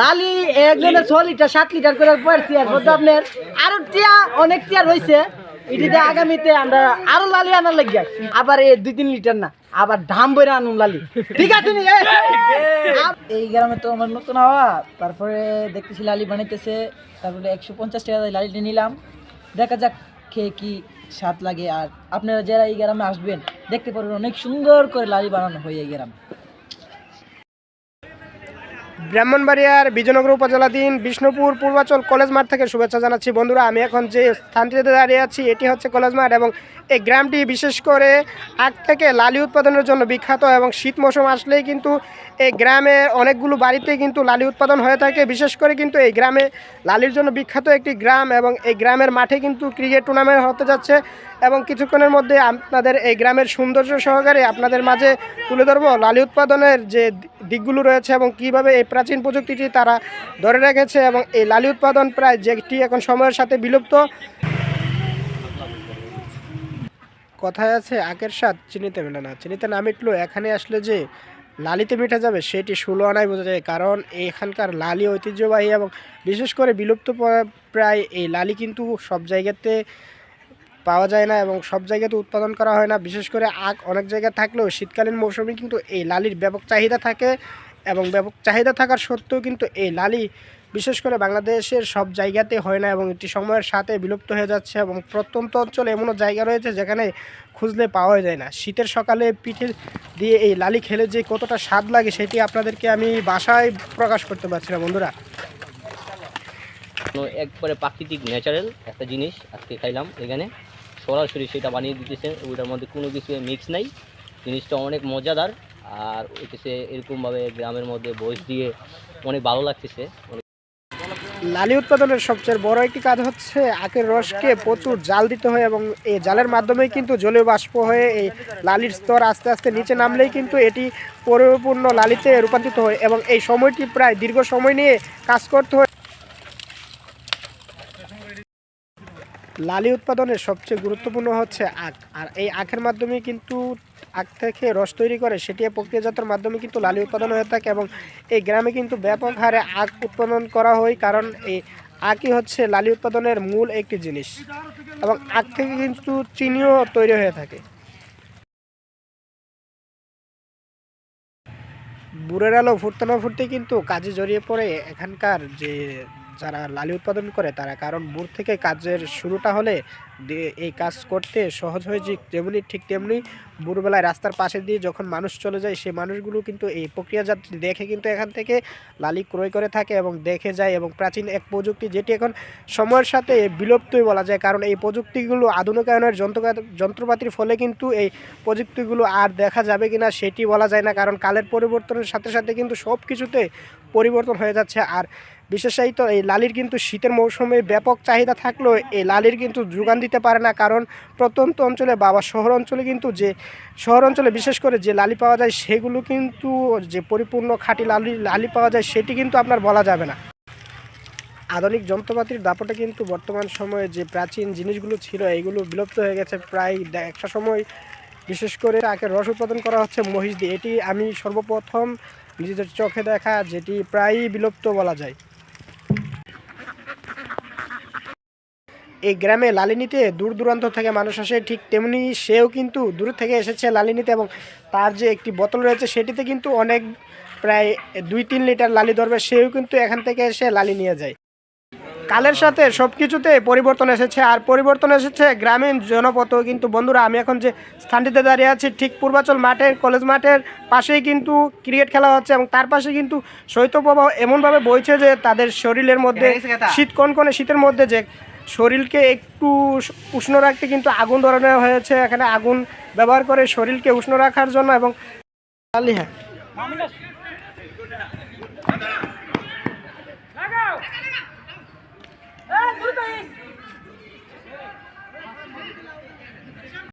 লালি একজনে ছ লিটার, সাত লিটার করে পড়ছি আপনার আরও টিয়া, অনেক এটিতে আগামীতে আমরা আরও লালি আনার আবার এই দুই তিন লিটার না, আবার ধাম বইরা আনুন লালি। ঠিক আছে নি? এই গ্রামে তো আমার নতুন হওয়া তারপরে দেখতেছি লালি বানাইতেছে। তারপরে একশো পঞ্চাশ টাকা লালিটা নিলাম। দেখা যাক খেয়ে কি স্বাদ লাগে। আর আপনারা যারা এই গ্রামে আসবেন, দেখতে পারবেন অনেক সুন্দর করে লালি বানানো হয় এই গ্রামে। ব্রাহ্মণবাড়িয়ার বিজয়নগর উপজেলাধীন বিষ্ণুপুর পূর্বাচল কলেজ মাঠ থেকে শুভেচ্ছা জানাচ্ছি। বন্ধুরা, আমি এখন যে স্থানটিতে দাঁড়িয়ে আছি, এটি হচ্ছে কলেজ মাঠ এবং এই গ্রামটি বিশেষ করে আগ থেকে লালি উৎপাদনের জন্য বিখ্যাত এবং শীত মৌসুম আসলেই কিন্তু এই গ্রামে অনেকগুলো বাড়িতে কিন্তু লালি উৎপাদন হয়ে থাকে। বিশেষ করে কিন্তু এই গ্রামে লালির জন্য বিখ্যাত একটি গ্রাম এবং এই গ্রামের মাঠে কিন্তু ক্রিকেট টুর্নামেন্ট হতে যাচ্ছে এবং কিছুক্ষণের মধ্যে আপনাদের এই গ্রামের সৌন্দর্য সহকারে আপনাদের মাঝে তুলে ধরবো লালি উৎপাদনের যে দিকগুলো রয়েছে এবং কীভাবে এই প্রাচীন প্রযুক্তিটি তারা ধরে রেখেছে এবং এই লালি উৎপাদন প্রায় যেটি এখন সময়ের সাথে বিলুপ্ত। কথায় আছে আখের স্বাদ চিনিতে মেলে না। চিনিতে না মিটলো এখানে আসলে যে লালিতে মিঠে যাবে, সেটি ষোলো আনায় বোঝা যায়। কারণ এখানকার লালি ঐতিহ্যবাহী এবং বিশেষ করে বিলুপ্ত প্রায় এই লালি কিন্তু সব জায়গাতে পাওয়া যায় না এবং সব জায়গাতে উৎপাদন করা হয় না। বিশেষ করে আখ অনেক জায়গায় থাকলেও শীতকালীন মৌসুমে কিন্তু এই লালির ব্যাপক চাহিদা থাকে। এবং ব্যাপক চাহিদা থাকার সত্ত্বেও কিন্তু এই লালি বিশেষ করে বাংলাদেশের সব জায়গাতে হয় না এবং এটি সময়ের সাথে বিলুপ্ত হয়ে যাচ্ছে এবং প্রত্যন্ত অঞ্চলে এমনও জায়গা রয়েছে যেখানে খুঁজলে পাওয়া যায় না। শীতের সকালে পিঠে দিয়ে এই লালি খেলে যে কতটা স্বাদ লাগে সেটি আপনাদেরকে আমি বাসায় প্রকাশ করতে পারছি না, বন্ধুরা। একবারে প্রাকৃতিক ন্যাচারাল একটা জিনিস আজকে খাইলাম এখানে। সরাসরি সেটা বানিয়ে দিতেছে, ওইটার মধ্যে কোনো কিছু মিক্স নাই। জিনিসটা অনেক মজাদার। আর হইতেছে এরকমভাবে গ্রামের মধ্যে বয়স দিয়ে অনেক ভালো লাগতেছে। লালি উৎপাদনের সবচেয়ে বড় একটি কাজ হচ্ছে আখের রসকে প্রচুর জাল দিতে হয় এবং এই জালের মাধ্যমেই কিন্তু জলীয় বাষ্প হয়ে এই লালির স্তর আস্তে আস্তে নিচে নামলেই কিন্তু এটি পরিপূর্ণ লালিতে রূপান্তরিত হয় এবং এই সময়টি প্রায় দীর্ঘ সময় নিয়ে কাজ করতে হয়। লালি উৎপাদনের সবচেয়ে গুরুত্বপূর্ণ হচ্ছে আখ। আর এই আখের মাধ্যমে কিন্তু আখ থেকে রস তৈরি করে, সেটি প্রক্রিয়াজাতের মাধ্যমে কিন্তু লালি উৎপাদন হয়ে থাকে এবং এই গ্রামে কিন্তু ব্যাপক হারে আখ উৎপাদন করা হয়, কারণ এই আখই হচ্ছে লালি উৎপাদনের মূল একটি জিনিস এবং আখ থেকে কিন্তু চিনিও তৈরি হয়ে থাকে। বুড়ের আলো ফুটতে না ফুটতে কিন্তু কাজে জড়িয়ে পড়ে এখানকার যে যারা লালি উৎপাদন করে তারা, কারণ বুড় থেকে কাজের শুরুটা হলে এই কাজ করতে সহজ হয়ে যে তেমনি ঠিক তেমনি ভোরবেলায় রাস্তার পাশে দিয়ে যখন মানুষ চলে যায় সেই মানুষগুলো কিন্তু এই প্রক্রিয়াজাত দেখে কিন্তু এখান থেকে লালি ক্রয় করে থাকে এবং দেখে যায় এবং প্রাচীন এক প্রযুক্তি যেটি এখন সময়ের সাথে বিলুপ্তই বলা যায়, কারণ এই প্রযুক্তিগুলো আধুনিকায়নের যন্ত্র যন্ত্রপাতির ফলে কিন্তু এই প্রযুক্তিগুলো আর দেখা যাবে কিনা সেটি বলা যায় না, কারণ কালের পরিবর্তনের সাথে সাথে কিন্তু সব কিছুতে পরিবর্তন হয়ে যাচ্ছে। আর বিশেষায়িত এই লালির কিন্তু শীতের মৌসুমে ব্যাপক চাহিদা থাকলেও এই লালির কিন্তু যোগান দিতে পারে না, কারণ প্রত্যন্ত অঞ্চলে বা বা শহর অঞ্চলে কিন্তু যে শহর অঞ্চলে বিশেষ করে যে লালি পাওয়া যায় সেগুলো কিন্তু যে পরিপূর্ণ খাঁটি লালি লালি পাওয়া যায় সেটি কিন্তু আপনার বলা যাবে না। আধুনিক যন্ত্রপাতির দাপটে কিন্তু বর্তমান সময়ে যে প্রাচীন জিনিসগুলো ছিল এইগুলো বিলুপ্ত হয়ে গেছে প্রায় একটা সময় বিশেষ করে আখের রস উৎপাদন করা হচ্ছে মহিষ দিয়ে। এটি আমি সর্বপ্রথম নিজেদের চোখে দেখা যেটি প্রায়ই বিলুপ্ত বলা যায়। এই গ্রামে লালিনীতে দূর দূরান্ত থেকে মানুষ আসে ঠিক তেমনি সেও কিন্তু দূর থেকে এসেছে লালিনীতে এবং তার যে একটি বোতল রয়েছে সেটিতে কিন্তু অনেক প্রায় দুই তিন লিটার লালি ধরবে সেও কিন্তু এখান থেকে এসে লালি নিয়ে যায় কালের সাথে সব কিছুতে পরিবর্তন এসেছে আর পরিবর্তন এসেছে গ্রামীণ জনপথও কিন্তু বন্ধুরা আমি এখন যে স্থানটিতে দাঁড়িয়ে আছি ঠিক পূর্বাচল মাঠের কলেজ মাঠের পাশেই কিন্তু ক্রিকেট খেলা হচ্ছে এবং তার পাশে কিন্তু শৈত্যপ্রবাহ এমনভাবে বইছে যে তাদের শরীরের মধ্যে শীত কনকনে শীতের মধ্যে যে শরীরকে একটু উষ্ণ রাখতে কিন্তু আগুন ধরানো হয়েছে। এখানে আগুন ব্যবহার করে শরীরকে উষ্ণ রাখার জন্য এবং হ্যাঁ